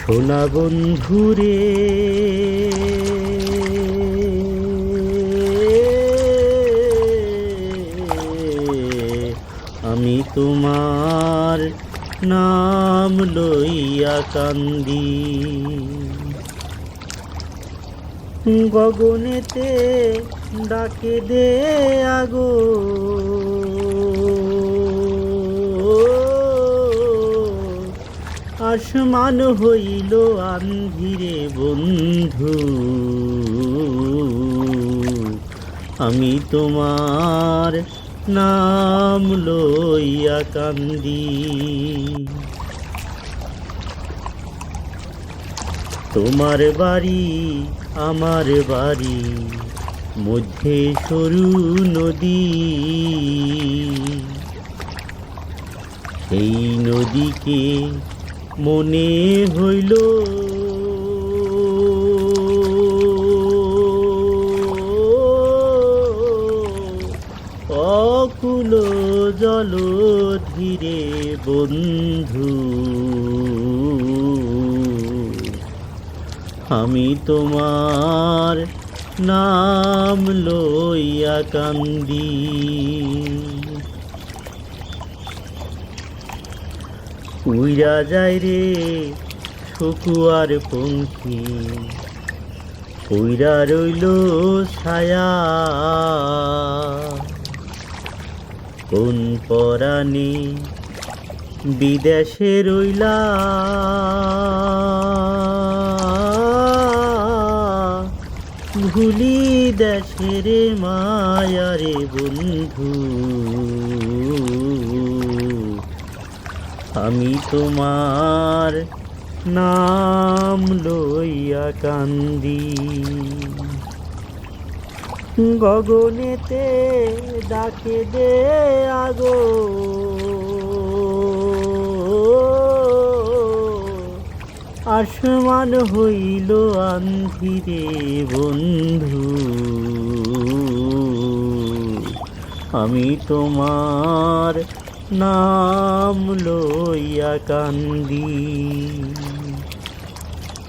সোনা বন্ধুরে। আমি তোমার নাম লইয়া কান্দি। গগনেতে ডাকে দে আগো। আসমান হইল আন্ধিরে বন্ধু। আমি তোমার নাম লইয়া কান্দি। তোমার বাড়ি, আমার বাড়ি, মধ্যে সরু নদী। এই নদীকে মনে হইল। অকুল জল ধীরে বন্ধু আমি তোমার নাম লইয়া কান্দি। উইরা যায় রে শুকুয়ার পঙ্খী। উইরা রইল ছায়া। কোন পরাণে বিদেশে রইলা? ভুলি দেশের মায়ারে বন্ধু। আমি তোমার নাম লইয়া কান্দি। গগনেতে ডাকে দে আগো। আসমান হইল আন্ধিরে বন্ধু। আমি তোমার নাম লইয়া কান্দি।